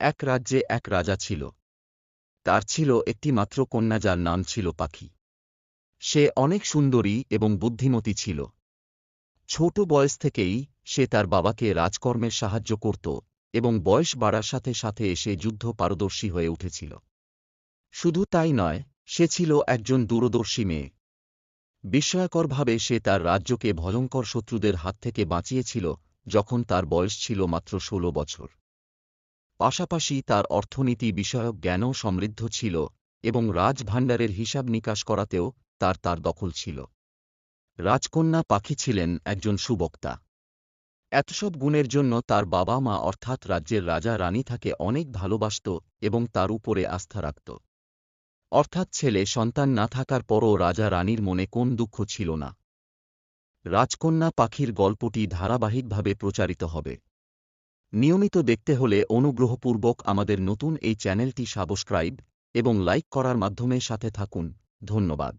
এক রাজ্যে এক রাজা ছিল। তার ছিল একটি মাত্র কন্যা যার নাম ছিল পাখি। সে অনেক সুন্দরী এবং বুদ্ধিমতী ছিল। ছোট বয়স থেকেই সে তার বাবাকে রাজকর্মের সাহায্য করত এবং বয়স বাড়ার সাথে সাথে এসে যুদ্ধ পারদর্শী হয়ে উঠেছিল। শুধু তাই নয়, সে ছিল একজন দূরদর্শী মেয়ে। বিস্ময়করভাবে সে তার রাজ্যকে ভয়ঙ্কর শত্রুদের হাত থেকে বাঁচিয়েছিল যখন তার বয়স ছিল মাত্র ষোলো বছর। পাশাপাশি তার অর্থনীতি বিষয়ক জ্ঞানও সমৃদ্ধ ছিল এবং রাজভাণ্ডারের হিসাব নিকাশ করাতেও তার তার দখল ছিল। রাজকন্যা পাখি ছিলেন একজন সুবক্তা। এতসব গুণের জন্য তার বাবা মা অর্থাৎ রাজ্যের রাজা রানী তাকে অনেক ভালোবাসত এবং তার উপরে আস্থা রাখত। অর্থাৎ ছেলে সন্তান না থাকার পরও রাজা রানীর মনে কোন দুঃখ ছিল না। রাজকন্যা পাখির গল্পটি ধারাবাহিকভাবে প্রচারিত হবে। নিয়মিত দেখতে হলে অনুগ্রহপূর্বক আমাদের নতুন এই চ্যানেলটি সাবস্ক্রাইব এবং লাইক করার মাধ্যমে সাথে থাকুন। ধন্যবাদ।